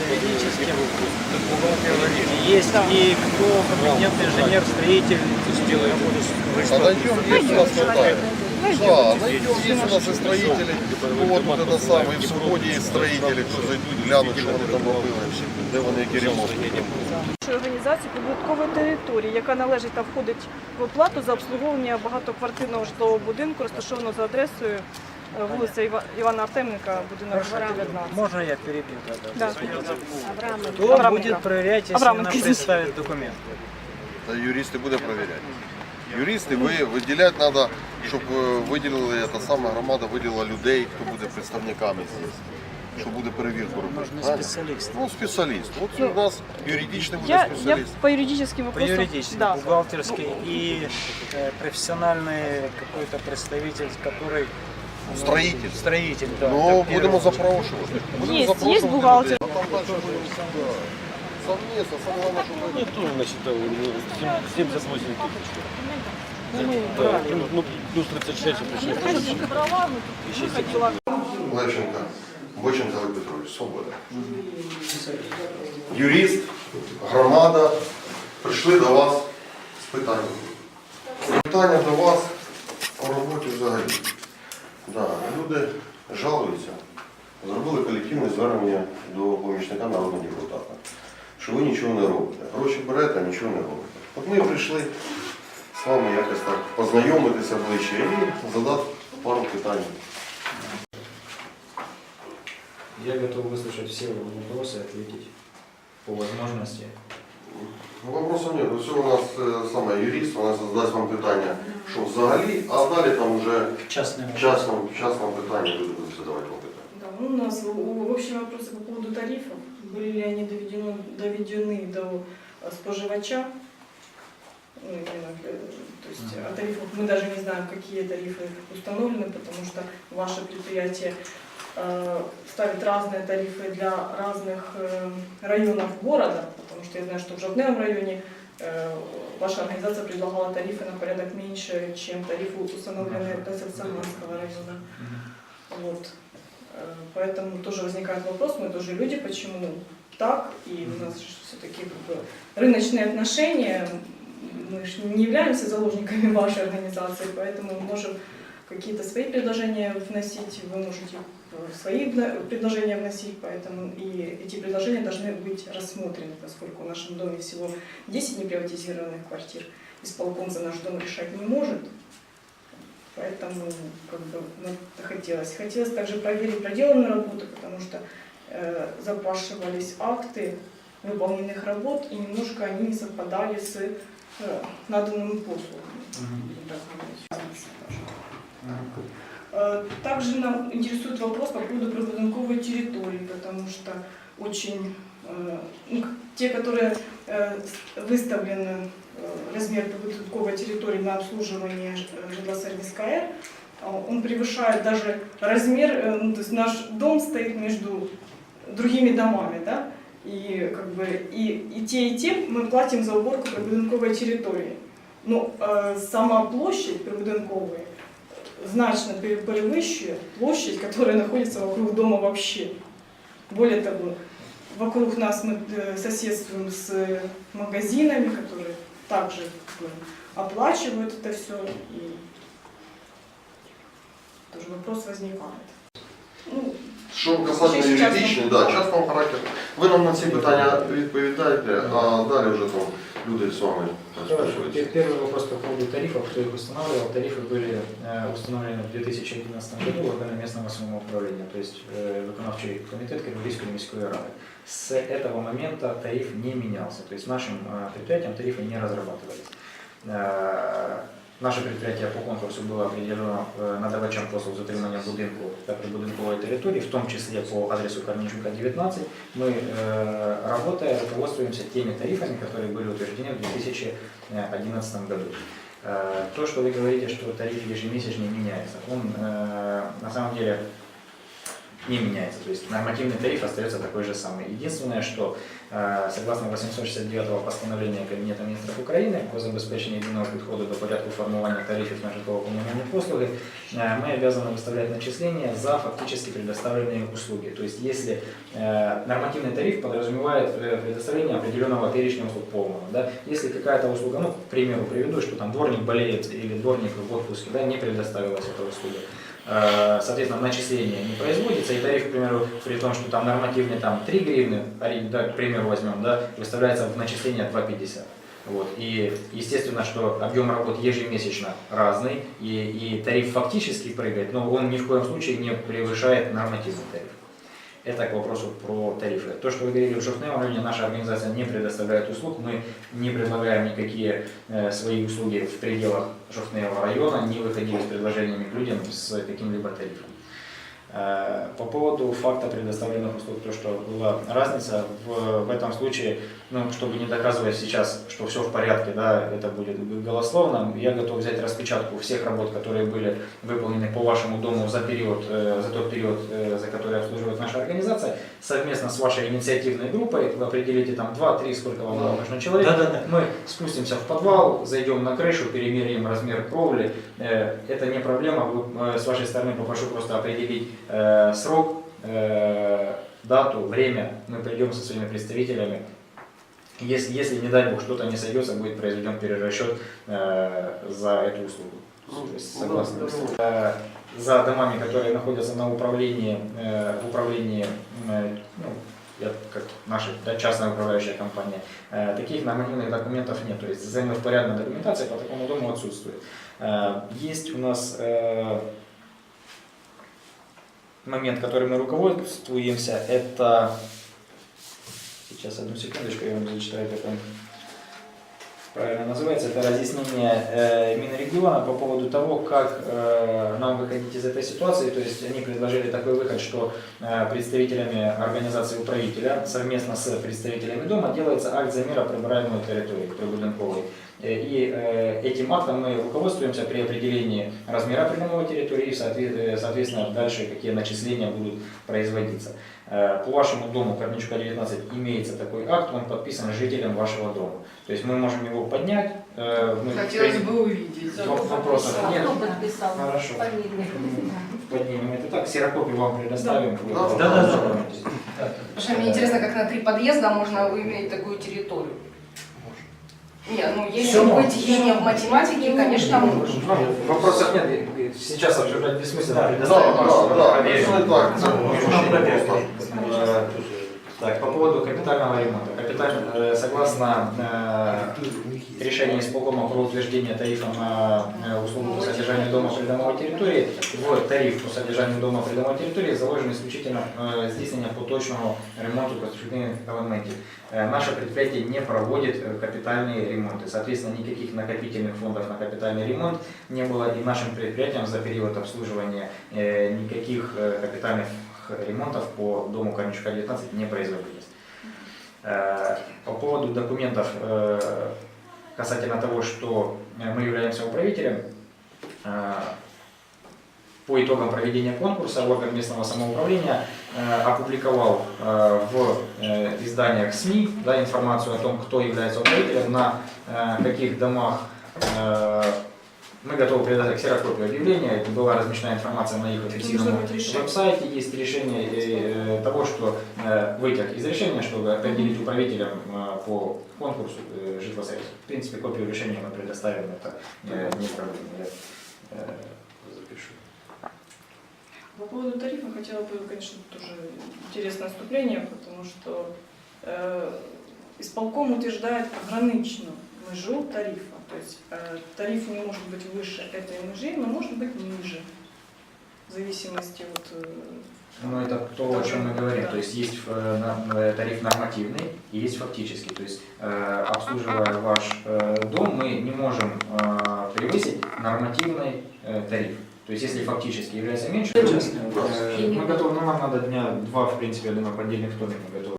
юридическим. Есть и кто компетентный инженер, строитель. А найдем, есть у нас хватает. Да, найдем, есть у нас и строители. Вот, вот это самое, і в свободі є строители, хто зайдуть, глянуть, що вони там робили, де вони які ремонти. Організації прибуткової території, яка належить та входить в оплату за обслуговування багатоквартирного житлового будинку, розташованого за адресою вулиця Іва- Івана Артеменка, будинок 19. Можно я перебью тогда? Да. Кто Авраменко. будет проверять, если Авраменко, она извините. представит документы? Та юристи буде перевіряти. Юристи ви виділяти треба, щоб е, виділили та сама громада виділила людей, хто буде представниками здесь. Що буде перевірку робити. Нужны правильно? специалисты. Ну, специалист. Вот у нас юридичный будет Я, я специалист. по юридическим По вопросам... юридически, да. бухгалтерский и э, профессиональный какой-то представитель, который... ну, Строитель. Строитель, да. Ну, это будемо первое. запрошувати. Будемо Є, запрошувати є бухгалтер. людей. А там дальше буде все, да. Совместно, саме головне, щоб ви- Я тоже насчитал ну, сем- 78 тысяч. Ну, Да, правильно. ну, ну, плюс 36 пришли. Я не брала, но тут выходила. Левченко, Боченко Олег Петрович, свобода. Юрист, громада прийшли до вас з питанням. Питання до вас по роботі взагалі. Да, люди жалуються, зробили колективне звернення до помічника народного депутата, що ви нічого не робите. Гроші берете, а нічого не робите. От ми прийшли з вами якось так познайомитися ближче і задати пару питань. Я готов выслушать все вопросы, ответить по возможности. Ну, Вопросу нет. Все у нас е, саме юрист, вона задасть вам питання, що взагалі, а далі там вже Частный в частному, в частному питанні люди будуть задавати вам питання. Да, ну, у нас в- в общем вопросы по поводу тарифов. Были ли они доведены, доведены до э, споживача? Ну, именно, э, то есть о тарифах мы даже не знаем, какие тарифы установлены, потому что ваше предприятие э, ставит разные тарифы для разных э, районов города, потому что я знаю, что в Жовтневом районе э, ваша организация предлагала тарифы на порядок меньше, чем тарифы, установленные для Саксаманского района. Вот. Э, Поэтому тоже возникает вопрос, мы тоже люди, почему так, и у нас все-таки как бы рыночные отношения, мы ж не являемся заложниками вашей организации, поэтому мы можем какие-то свои предложения вносить, вы можете э, свои предложения вносить, поэтому и эти предложения должны быть рассмотрены, поскольку в нашем доме всего 10 неприватизированных квартир, исполком за наш дом решать не может, Поэтому как бы, ну, хотелось. Хотелось также проверить проделанную работу, потому что э, запрашивались акты выполненных работ, и немножко они не совпадали с э, наданными послугами. Э, Также нам интересует вопрос по поводу прибудинковой территории, потому что очень э, ну, те, которые э, выставлены э, размер прибудинковой территории на обслуживание ж- э, житлосервис КР, э, он превышает даже размер, э, ну, то есть наш дом стоит между другими домами, да, и как бы и, и те, и те мы платим за уборку прибудинковой территории. Но э, сама площадь прибудинковой значно пере- перевищує площадь, которая находится вокруг дома вообще. Более того, вокруг нас мы э, соседствуем с магазинами, которые также как бы, оплачивают это все. И тоже вопрос возникает. Ну, Що касательно Ще з юридичної, частного. да, частного характеру, ви нам на ці питання відповідаєте, а далі вже там люди з вами. Пе- Первый вопрос по поводу тарифов, кто их устанавливал. Тарифы были э, установлены в 2011 году органами местного самоуправления, то есть э, виконавчий комитет Киргизской міської ради. С этого момента тариф не менялся, то есть нашим э, предприятиям тарифы не разрабатывались. Э, Наше предприятие по конкурсу было определено э, надавачем послуг затримання будинку та прибудинкової території, в том числе по адресу Корничука 19. Мы, э, работая, руководствуемся теми тарифами, которые были утверждены в 2011 году. Э, То, что вы говорите, что тариф ежемесячно меняется, он э, на самом деле не меняется. То есть нормативный тариф остается такой же самый. Единственное, что э, согласно 869 постановления Кабинета министров Украины о забезпечении единого подхода до порядку формирования тарифов на житлово-коммунальные послуги, э, мы обязаны выставлять начисления за фактически предоставленные услуги. То есть если э, нормативный тариф подразумевает предоставление определенного перечня услуг полного, да, если какая-то услуга, ну, к примеру, приведу, что там дворник болеет или дворник в отпуске, да, не предоставилась эта услуга, соответственно, начисление не производится, и тариф, к примеру, при том, что там нормативный там 3 гривны, да, к примеру, возьмем, да, выставляется в начисление 2,50. Вот. И естественно, что объем работ ежемесячно разный, и, и тариф фактически прыгает, но он ни в коем случае не превышает нормативный тариф. Это к вопросу про тарифы. То, что вы говорили в Жовтневом районе, наша организация не предоставляет услуг, мы не предлагаем никакие э, свои услуги в пределах Жовтневого района, не выходили с предложениями к людям с каким-либо тарифом. Э, По поводу факта предоставленных услуг, то, что была разница, в, в этом случае, ну, чтобы не доказывать сейчас, что все в порядке, да, это будет голословно, я готов взять распечатку всех работ, которые были выполнены по вашему дому за период, э, за тот период, э, за который обслуживает наша организация, совместно с вашей инициативной группой, вы определите там 2-3, сколько вам Да. нужно человек, Да-да-да. мы спустимся в подвал, зайдем на крышу, перемеряем размер кровли. Э, Это не проблема. Вы, э, С вашей стороны попрошу просто определить э, срок, э, дату, время. Мы придем со своими представителями. Если, если не дай бог, что-то не сойдется, будет произведен перерасчет э, за эту услугу. Есть, согласно. Э, За домами, которые находятся на управлении, э, в управлении, ну, я как наша да, частная управляющая компания, Э, Таких нормативных документов нет, то есть взаимопорядная документация по такому дому отсутствует. Э, Есть у нас э, момент, которым мы руководствуемся, это... Сейчас, одну секундочку, я вам зачитаю, как он правильно называется. Это разъяснение э, Минрегиона по поводу того, как э, нам выходить из этой ситуации. То есть они предложили такой выход, что э, представителями организации управителя совместно с представителями дома делается акт замера прибираемой территории прибудинковой. Э, И э, этим актом мы руководствуемся при определении размера придомовой территории и, э, соответственно, дальше какие начисления будут производиться. По вашему дому Корничука 19 имеется такой акт, он подписан жителем вашего дома. То есть мы можем его поднять. мы Хотелось при- бы увидеть. Воп- Вопросов нет. Кто подписал? Хорошо. Фамилия. Поднимем это так, ксерокопию вам предоставим. Да. Да-да-да. ознакомитесь. Потому что мне интересно, как на три подъезда можно иметь такую территорию. Нет, ну если Всё можно. быть гением в математике, конечно, можно. Ну, Вопросов нет, и- и сейчас обсуждать бессмысленно. Да, Предоставим да, да, да, проверим. ну, Ну, ну, проверить. просто. Э, Так, по поводу капитального ремонта. Капиталь, э, согласно э, решению исполкома про утверждение тарифа на э, услугу по содержанию дома придомовой территории, в тариф по содержанию дома придомовой территории заложено исключительно э, здійснення поточного ремонту конструктивних елементів. Э, Наше предприятие не проводит э, капитальные ремонты. Соответственно, никаких накопительных фондов на капитальный ремонт не было. И нашим предприятиям за период обслуживания никаких капитальных ремонтов по дому Корничука 19 не производилось. По поводу документов касательно того, что э, мы являемся управителем, э, по итогам проведения конкурса орган местного самоуправления э, опубликовал в изданиях СМИ да, информацию о том, кто является управителем, на каких домах мы готовы предоставить ксерокопию объявления. Была размещена информация на их официальном веб-сайте. Есть решение э, того, что э, вытек из решения, чтобы определить управителем э, по конкурсу э, житлосервис. В принципе, копию решения мы предоставим. Это э, не проблема. Я, э, запишу. По поводу тарифа хотела бы, конечно, тоже интересное вступление, потому что э, исполком утверждает ограниченную межу тарифа. То есть э, тариф не может быть выше этой межи, но может быть ниже. В зависимости от... э, Ну, это то, о чем мы говорим. Да. То есть есть э, тариф нормативный и есть фактический. То есть э, обслуживая ваш э, дом, мы не можем э, превысить нормативный э, тариф. То есть если фактически является меньше, то, э, мы готовы, ну нам надо дня два, в принципе, я думаю, поддельных вторник мы готовы.